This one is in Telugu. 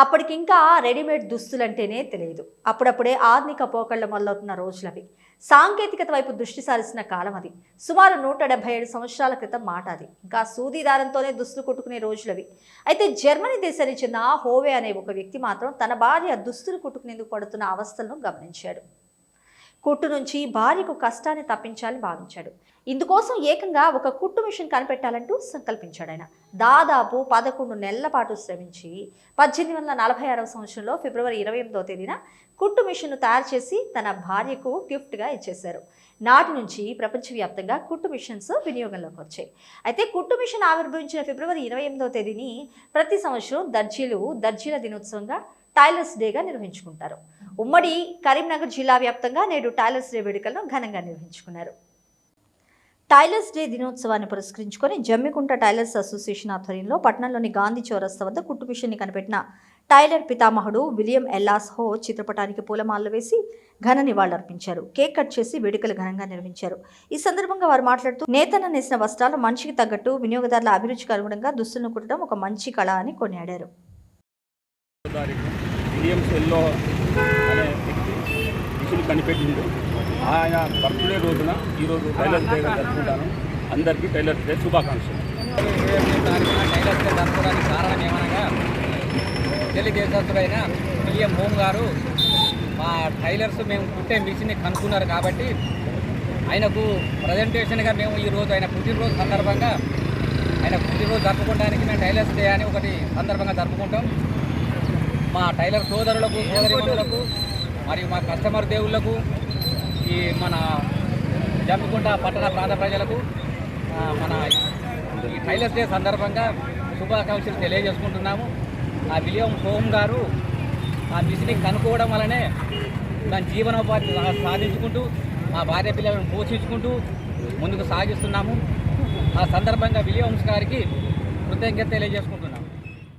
అప్పటికింకా రెడీమేడ్ దుస్తులంటేనే తెలియదు. అప్పుడప్పుడే ఆధునిక పోకళ్ళు మొదలవుతున్న రోజులవి. సాంకేతికత వైపు దృష్టి సారిసిన కాలం అది. సుమారు నూట డెబ్బై ఏడు సంవత్సరాల క్రితం మాట అది. ఇంకా సూది దారంతోనే దుస్తులు కుట్టుకునే రోజులవి. అయితే జర్మనీ దేశానికి చెందిన హోవే అనే ఒక వ్యక్తి మాత్రం తన భార్య దుస్తులు కుట్టుకునేందుకు పడుతున్న అవస్థలను గమనించాడు. కుట్టు నుంచి భార్యకు కష్టాన్ని తప్పించాలని భావించాడు. ఇందుకోసం ఏకంగా ఒక కుట్టు మిషన్ కనిపెట్టాలంటూ సంకల్పించాడు ఆయన. దాదాపు పదకొండు నెలల పాటు శ్రమించి పద్దెనిమిది వందల నలభై ఆరవ సంవత్సరంలో ఫిబ్రవరి ఇరవై ఎనిమిదవ తేదీన కుట్టు మిషన్ను తయారు చేసి తన భార్యకు గిఫ్ట్గా ఇచ్చేశారు. నాటి నుంచి ప్రపంచవ్యాప్తంగా కుట్టు మిషన్స్ వినియోగంలోకి వచ్చాయి. అయితే కుట్టు మిషన్ ఆవిర్భవించిన ఫిబ్రవరి ఇరవై ఎనిమిదవ తేదీని ప్రతి సంవత్సరం దర్జీలు దర్జీల దినోత్సవంగా టైలర్స్ డేగా నిర్వహించుకుంటారు. ఉమ్మడి కరీంనగర్ జిల్లా వ్యాప్తంగా నేడు టైలర్స్ డే వేడుకలను ఘనంగా నిర్వహించుకున్నారు. టైలర్స్ డే దినోత్సవాన్ని పురస్కరించుకొని జమ్మికుంట టైలర్స్ అసోసియేషన్ ఆధ్వర్యంలో పట్టణంలోని గాంధీ చౌరస్తా వద్ద కుట్టు మిషన్ని కనిపెట్టిన టైలర్ పితామహుడు విలియం ఎల్లాస్ హో చిత్రపటానికి పూలమాలలు వేసి ఘన నివాళులర్పించారు. కేక్ కట్ చేసి వేడుకలు ఘనంగా నిర్వహించారు. ఈ సందర్భంగా వారు మాట్లాడుతూ నేతన నేసిన వస్త్రాలు మనిషికి తగ్గట్టు వినియోగదారుల అభిరుచికి అనుగుణంగా దుస్తులను కుట్టడం ఒక మంచి కళ అని కొనియాడారు. కనిపెట్టిండు. ఆయన బర్త్డే రోజున ఈరోజు టైలర్స్ డే జరుపుకుంటాను. అందరికీ టైలర్స్ డే శుభాకాంక్షలు. టైలర్స్ డే జరుపుకోవడానికి కారణం ఏమనగా ఢిల్లీ పిఎం హోమ్ గారు మా టైలర్స్ మేము కుట్టే మిషన్ని కనుక్కున్నారు కాబట్టి ఆయనకు ప్రజెంటేషన్గా మేము ఈరోజు ఆయన పుట్టినరోజు సందర్భంగా ఆయన పుట్టినరోజు జరుపుకోవడానికి మేము టైలర్స్ డే అని ఒకటి సందర్భంగా జరుపుకుంటాం. మా టైలర్ సోదరులకు సోదరిమణులకు మరియు మా కస్టమర్ దేవుళ్ళకు ఈ మన జమ్మికుంట పట్టణ ప్రాంత ప్రజలకు మన ఈ టైలర్స్ డే సందర్భంగా శుభాకాంక్షలు తెలియజేసుకుంటున్నాము. ఆ విలియం హోమ్ గారు ఆ మిషన్ని కనుక్కోవడం వలనే దాని జీవనోపాధి సాధించుకుంటూ మా భార్య పిల్లలను పోషించుకుంటూ ముందుకు సాగిస్తున్నాము. ఆ సందర్భంగా విలియమ్స్ గారికి కృతజ్ఞత తెలియజేసుకుంటున్నాము.